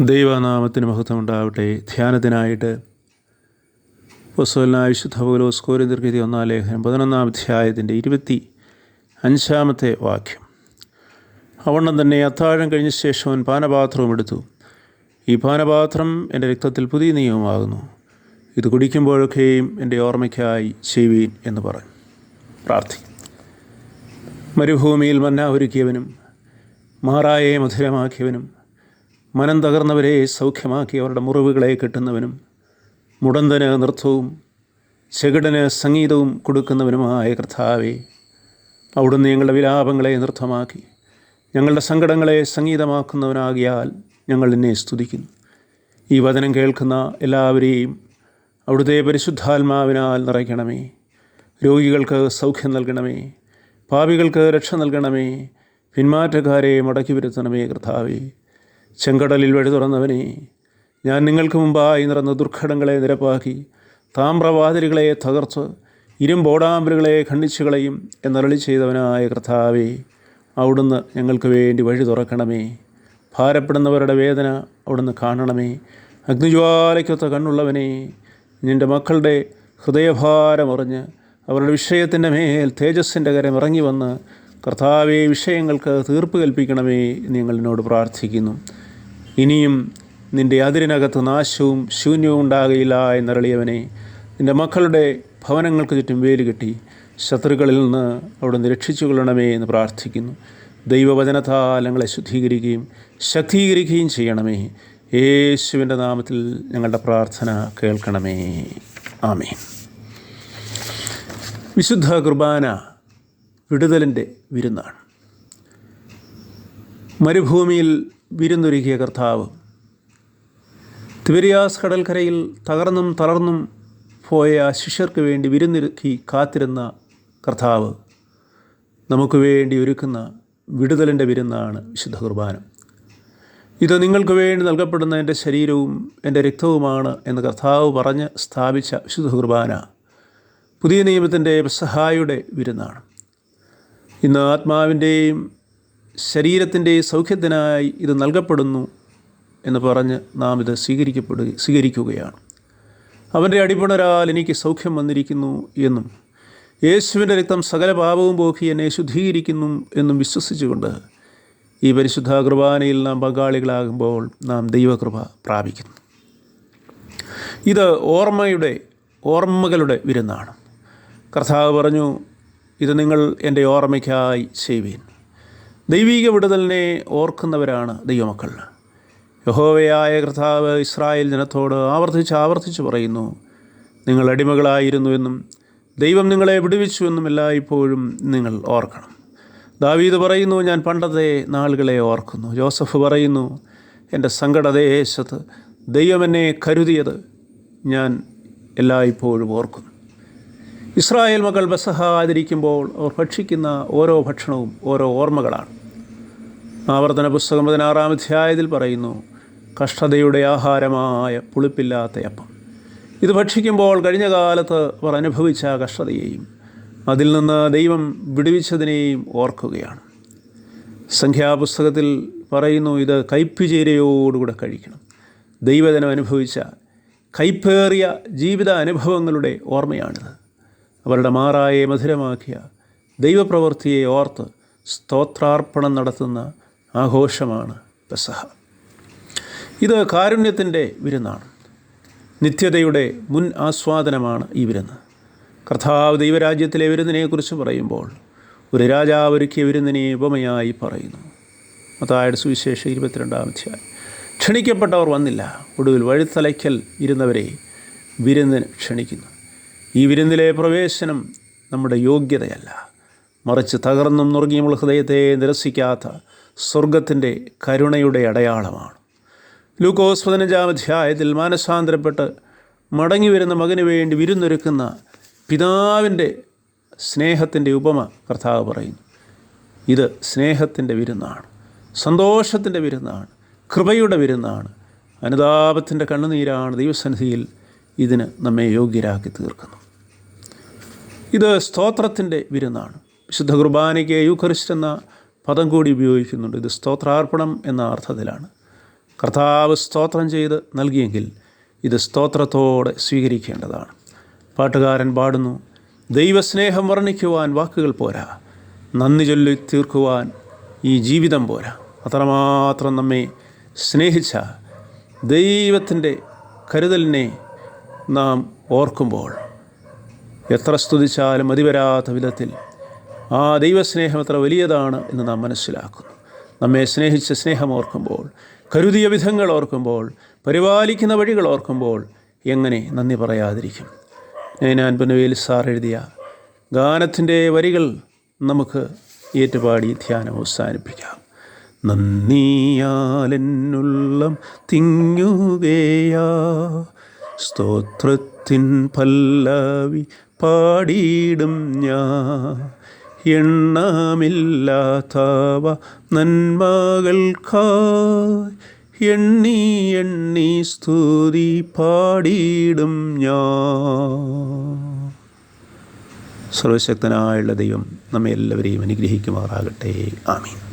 ദൈവനാമത്തിന് മഹത്വം ഉണ്ടാവട്ടെ ധ്യാനത്തിനായിട്ട് പുസ്തകനായ വിശുദ്ധ പൗലോസ് കോരിന്തിർക്കെതി ഒന്നാം ലേഖനം പതിനൊന്നാം അധ്യായത്തിന്റെ ഇരുപത്തി അഞ്ചാമത്തെ വാക്യം. അവണ്ണം തന്നെ അത്താഴം കഴിഞ്ഞ ശേഷം അവൻ പാനപാത്രവും എടുത്തു. ഈ പാനപാത്രം എന്റെ രക്തത്തിൽ പുതിയ നിയമമാകുന്നു. ഇത് കുടിക്കുമ്പോഴൊക്കെയും എന്റെ ഓർമ്മയ്ക്കായി ചെയ്യുവീൻ എന്ന് പറഞ്ഞു. പ്രാർത്ഥി. മരുഭൂമിയിൽ മന്ന ഒരുക്കിയവനും മാറായെ മധുരമാക്കിയവനും മനം തകർന്നവരെ സൗഖ്യമാക്കി അവരുടെ മുറിവുകളെ കെട്ടുന്നവനും മുടന്തന് നൃത്തവും ചെകിടന് സംഗീതവും കൊടുക്കുന്നവനുമായ കർത്താവെ അവിടുന്ന് ഞങ്ങളുടെ വിലാപങ്ങളെ നൃത്തമാക്കി ഞങ്ങളുടെ സങ്കടങ്ങളെ സംഗീതമാക്കുന്നവനാകിയാൽ ഞങ്ങൾ നിന്നെ സ്തുതിക്കുന്നു. ഈ വചനം കേൾക്കുന്ന എല്ലാവരെയും അവിടുത്തെ പരിശുദ്ധാത്മാവിനാൽ നിറയ്ക്കണമേ. രോഗികൾക്ക് സൗഖ്യം നൽകണമേ. പാപികൾക്ക് രക്ഷ നൽകണമേ. പിന്മാറ്റക്കാരെ മടക്കി വരുത്തണമേ കർത്താവേ. ചെങ്കടലിൽ വഴി തുറന്നവനെ ഞാൻ നിങ്ങൾക്ക് മുമ്പായി നിറന്ന ദുർഘടങ്ങളെ നിരപ്പാക്കി താമ്രവാതിലുകളെ തകർത്ത് ഇരുമ്പോടാമ്പലുകളെ ഖണ്ഡിച്ചു കളയും എന്നരളി ചെയ്തവനായ കർത്താവേ അവിടുന്ന് ഞങ്ങൾക്ക് വേണ്ടി വഴി തുറക്കണമേ. ഭാരപ്പെടുന്നവരുടെ വേദന അവിടുന്ന് കാണണമേ. അഗ്നിജ്വാലയ്ക്കൊത്ത കണ്ണുള്ളവനെ നിന്റെ മക്കളുടെ ഹൃദയഭാരമറിഞ്ഞ് അവരുടെ വിഷയത്തിന്റെ മേൽ തേജസ്സിന്റെ കരം ഇറങ്ങി വന്ന് കർത്താവെ വിഷയങ്ങൾക്ക് തീർപ്പ് കൽപ്പിക്കണമേ എന്ന് ഞങ്ങൾ പ്രാർത്ഥിക്കുന്നു. ഇനിയും നിന്റെ അതിരിനകത്ത് നാശവും ശൂന്യവും ഉണ്ടാകയില്ല എന്നരളിയവനെ നിന്റെ മക്കളുടെ ഭവനങ്ങൾക്ക് ചുറ്റും വേൽ കെട്ടി ശത്രുക്കളിൽ നിന്ന് അവിടുന്ന് രക്ഷിച്ചു കൊള്ളണമേ എന്ന് പ്രാർത്ഥിക്കുന്നു. ദൈവവചനതാലങ്ങളെ ശുദ്ധീകരിക്കുകയും ശക്തീകരിക്കുകയും ചെയ്യണമേ. യേശുവിന്റെ നാമത്തിൽ ഞങ്ങളുടെ പ്രാർത്ഥന കേൾക്കണമേ. ആമേ വിശുദ്ധ കുർബാന വിടുതലിന്റെ വിരുന്നാണ് മരുഭൂമിയിൽ വിരുന്നൊരുക്കിയ കർത്താവ്. തിബരിയാസ് കടൽക്കരയിൽ തകർന്നും തളർന്നും പോയ ശിഷ്യർക്ക് വേണ്ടി വിരുന്നൊരുക്കി കാത്തിരുന്ന കർത്താവ് നമുക്ക് വേണ്ടി ഒരുക്കുന്ന വിടുതലിന്റെ വിരുന്നാണ് വിശുദ്ധ കുർബാന. ഇത് നിങ്ങൾക്ക് വേണ്ടി നൽകപ്പെടുന്ന എന്റെ ശരീരവും എന്റെ രക്തവുമാണ് എന്ന് കർത്താവ് പറഞ്ഞ് സ്ഥാപിച്ച വിശുദ്ധ കുർബാന പുതിയ നിയമത്തിന്റെ സഹായുടെ വിരുന്നാണ്. ഇന്ന് ആത്മാവിന്റെയും ശരീരത്തിന്റെയും സൗഖ്യത്തിനായി ഇത് നൽകപ്പെടുന്നു എന്ന് പറഞ്ഞ് നാം ഇത് സ്വീകരിക്കപ്പെടുക സ്വീകരിക്കുകയാണ്. അവന്റെ അടിപണരാൽ എനിക്ക് സൗഖ്യം വന്നിരിക്കുന്നു എന്നും യേശുവിന്റെ രക്തം സകല പാപവും പോക്കി എന്നെ ശുദ്ധീകരിക്കുന്നു എന്നും വിശ്വസിച്ചുകൊണ്ട് ഈ പരിശുദ്ധ കുർബാനയിൽ നാം പങ്കാളികളാകുമ്പോൾ നാം ദൈവകൃപ പ്രാപിക്കുന്നു. ഇത് ഓർമ്മയുടെ ഓർമ്മകളുടെ വിരുന്നാണ്. കർത്താവ് പറഞ്ഞു ഇത് നിങ്ങൾ എന്റെ ഓർമ്മയ്ക്കായി ചെയ്യുവീൻ. ദൈവീക വിടുതലിനെ ഓർക്കുന്നവരാണ് ദൈവമക്കൾ. യഹോവയായ കർത്താവ് ഇസ്രായേൽ ജനത്തോട് ആവർത്തിച്ച് ആവർത്തിച്ച് പറയുന്നു നിങ്ങൾ അടിമകളായിരുന്നുവെന്നും ദൈവം നിങ്ങളെ വിടുവിച്ചുവെന്നും എല്ലായ്പ്പോഴും നിങ്ങൾ ഓർക്കണം. ദാവീദ് പറയുന്നു ഞാൻ പണ്ടത്തെ നാളുകളെ ഓർക്കുന്നു. ജോസഫ് പറയുന്നു എന്റെ സങ്കടദേശത്ത് ദൈവം എന്നെ കരുതിയത് ഞാൻ എല്ലായ്പ്പോഴും ഓർക്കുന്നു ഇസ്രായേൽ മക്കൾ ബസഹ ആദരിക്കുമ്പോൾ അവർ ഭക്ഷിക്കുന്ന ഓരോ ഭക്ഷണവും ഓരോ ഓർമ്മകളാണ്. ആവർത്തന പുസ്തകം പതിനാറാം അധ്യായത്തിൽ പറയുന്നു കഷ്ടതയുടെ ആഹാരമായ പുളിപ്പില്ലാത്ത അപ്പം. ഇത് ഭക്ഷിക്കുമ്പോൾ കഴിഞ്ഞ കാലത്ത് അവർ അനുഭവിച്ച കഷ്ടതയെയും അതിൽ നിന്ന് ദൈവം വിടുവിച്ചതിനെയും ഓർക്കുകയാണ്. സംഖ്യാപുസ്തകത്തിൽ പറയുന്നു ഇത് കയ്പുചേരയോടുകൂടെ കഴിക്കണം. ദൈവജനം അനുഭവിച്ച കൈപ്പേറിയ ജീവിത അനുഭവങ്ങളുടെ ഓർമ്മയാണിത്. അവരുടെ മാറായെ മധുരമാക്കിയ ദൈവപ്രവൃത്തിയെ ഓർത്ത് സ്തോത്രാർപ്പണം നടത്തുന്ന ആഘോഷമാണ് പെസഹ. ഇത് കാരുണ്യത്തിന്റെ വിരുന്നാണ്. നിത്യതയുടെ മുൻ ആസ്വാദനമാണ് ഈ വിരുന്ന്. കർത്താവ് ദൈവരാജ്യത്തിലെ വിരുന്നിനെക്കുറിച്ച് പറയുമ്പോൾ ഒരു രാജാവ് ഒരുക്കിയ വിരുന്നിനെ ഉപമയായി പറയുന്നു. മതായുടെ സുവിശേഷം ഇരുപത്തിരണ്ടാം അധ്യായം. ക്ഷണിക്കപ്പെട്ടവർ വന്നില്ല. ഒടുവിൽ വഴിത്തലയ്ക്കൽ ഇരുന്നവരെ വിരുന്നിന് ക്ഷണിക്കുന്നു. ഈ വിരുന്നിലെ പ്രവേശനം നമ്മുടെ യോഗ്യതയല്ല. മറിച്ച് തകർന്നും നുറുങ്ങിയുമുള്ള ഹൃദയത്തെ നിരസിക്കാത്ത സ്വർഗത്തിന്റെ കരുണയുടെ അടയാളമാണ്. ലൂക്കോസ് പതിനഞ്ചാം അധ്യായത്തിൽ മാനസാന്തരപ്പെട്ട് മടങ്ങി വരുന്ന മകന് വേണ്ടി വിരുന്നൊരുക്കുന്ന പിതാവിന്റെ സ്നേഹത്തിന്റെ ഉപമ കർത്താവ് പറയുന്നു. ഇത് സ്നേഹത്തിന്റെ വിരുന്നാണ് സന്തോഷത്തിന്റെ വിരുന്നാണ് കൃപയുടെ വിരുന്നാണ്. അനുതാപത്തിന്റെ കണ്ണുനീരാണ് ദൈവസന്നിധിയിൽ ഇതിന് നമ്മെ യോഗ്യരാക്കി തീർക്കുന്നു ഇത് സ്തോത്രത്തിന്റെ വിരുന്നാണ്. വിശുദ്ധ കുർബാനയ്ക്ക് യൂഖറിസ്റ്റ് എന്ന പദം കൂടി ഉപയോഗിക്കുന്നുണ്ട്. ഇത് സ്തോത്രാർപ്പണം എന്ന അർത്ഥത്തിലാണ്. കർത്താവ് സ്തോത്രം ചെയ്ത് നൽകിയെങ്കിൽ ഇത് സ്തോത്രത്തോടെ സ്വീകരിക്കേണ്ടതാണ്. പാട്ടുകാരൻ പാടുന്നു ദൈവസ്നേഹം വർണിക്കുവാൻ വാക്കുകൾ പോരാ. നന്ദി ചൊല്ലി തീർക്കുവാൻ ഈ ജീവിതം പോരാ. അത്രമാത്രം നമ്മെ സ്നേഹിച്ച ദൈവത്തിന്റെ കരുതലിനെ നാം ഓർക്കുമ്പോൾ എത്ര സ്തുതിച്ചാലും മതിവരാത്ത വിധത്തിൽ ആ ദൈവസ്നേഹം എത്ര വലിയതാണ് എന്ന് നാം മനസ്സിലാക്കുന്നു. നമ്മെ സ്നേഹിച്ച സ്നേഹം ഓർക്കുമ്പോൾ കരുതിയ വിധങ്ങൾ ഓർക്കുമ്പോൾ പരിപാലിക്കുന്ന വഴികൾ ഓർക്കുമ്പോൾ എങ്ങനെ നന്ദി പറയാതിരിക്കും? ഞാൻ പുനവേൽ സാർ എഴുതിയ ഗാനത്തിന്റെ വരികൾ നമുക്ക് ഏറ്റുപാടി ധ്യാനം അവസാനിപ്പിക്കാം. നന്ദിയാലെന്നുള്ളം തിങ്ങുകയാ സ്തോത്രത്തിൻ പല്ലവി പാടിയിടും ഞാൻ. എണ്ണമില്ലാത്തവ നന്മകൾക്കായി എണ്ണി എണ്ണി സ്തുതി പാടിയിടും ഞാൻ. സർവശക്തനായുള്ള ദൈവം നമ്മെ എല്ലാവരെയും അനുഗ്രഹിക്കുമാറാകട്ടെ. ആമീൻ.